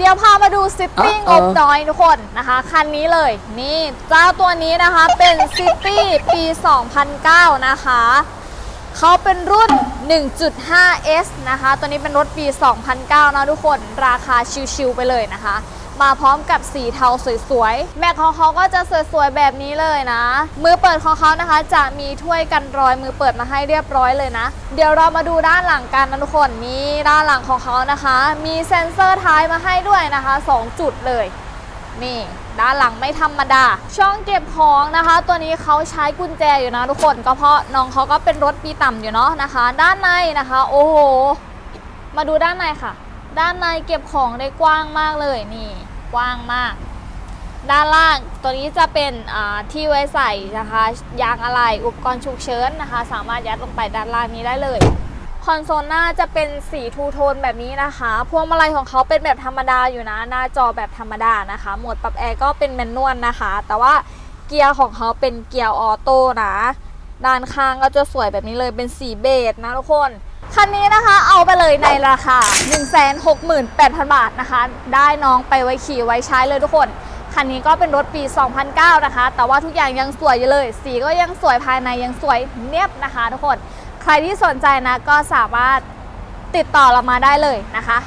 เดี๋ยวพามาดูซิตี้งเออบน้อยทุกคนนะคะ คันนี้เลย นี่เจ้าตัวนี้นะคะเป็นซิตี้ปี 2009 นะคะเขาเป็นรุ่น 1.5S นะคะ ตัวนี้เป็นรถปี 2009 นะทุกคน ราคาชิวๆไปเลยนะคะ มาพร้อมกับสีเทาสวยๆ แม็กของเขาก็จะสวยๆแบบนี้เลยนะ มือเปิดของเขานะคะ จะมีถ้วยกันรอยมือเปิดมาให้เรียบร้อยเลยนะ เดี๋ยวเรามาดูด้านหลังกันนะทุกคนนี่ด้านหลังของเขานะคะ มีเซ็นเซอร์ท้ายมาให้ด้วยนะคะ 2 จุดเลย นี่ด้านหลังไม่ธรรมดา ช่องเก็บของนะคะ ตัวนี้เขาใช้กุญแจอยู่นะทุกคนก็เพราะน้องเขาก็เป็นรถปีต่ำอยู่เนาะนะคะ ด้านในนะคะ โอ้โหมาดูด้านในค่ะ ด้านในเก็บของได้กว้างมากเลยนี่ กว้างมาก ด้านล่างตัวนี้จะเป็นที่ไว้ใส่นะคะยางอะไหล่อุปกรณ์ฉุกเฉินนะคะ สามารถยัดลงไปด้านล่างนี้ได้เลยคอนโซลหน้าจะเป็นสีทูโทนแบบนี้นะคะ พวงมาลัยของเขาเป็นแบบธรรมดาอยู่นะ หน้าจอแบบธรรมดานะคะ โหมดปรับแอร์ก็เป็นแมนนวลนะคะ แต่ว่าเกียร์ของเขาเป็นเกียร์ออโต้นะ ด้านข้างก็จะสวยแบบนี้เลยเป็นสีเบจนะทุกคนคันนี้นะคะเอาไปเลยในราคา 168,000 บาทนะคะ ได้น้องไปไว้ขี่ไว้ใช้เลยทุกคน คันนี้ก็เป็นรถปี 2009 นะคะ แต่ว่าทุกอย่างยังสวยอยู่เลย สีก็ยังสวยภายในยังสวยเนียบนะคะทุกคน ใครที่สนใจนะก็สามารถติดต่อเรามาได้เลยนะคะ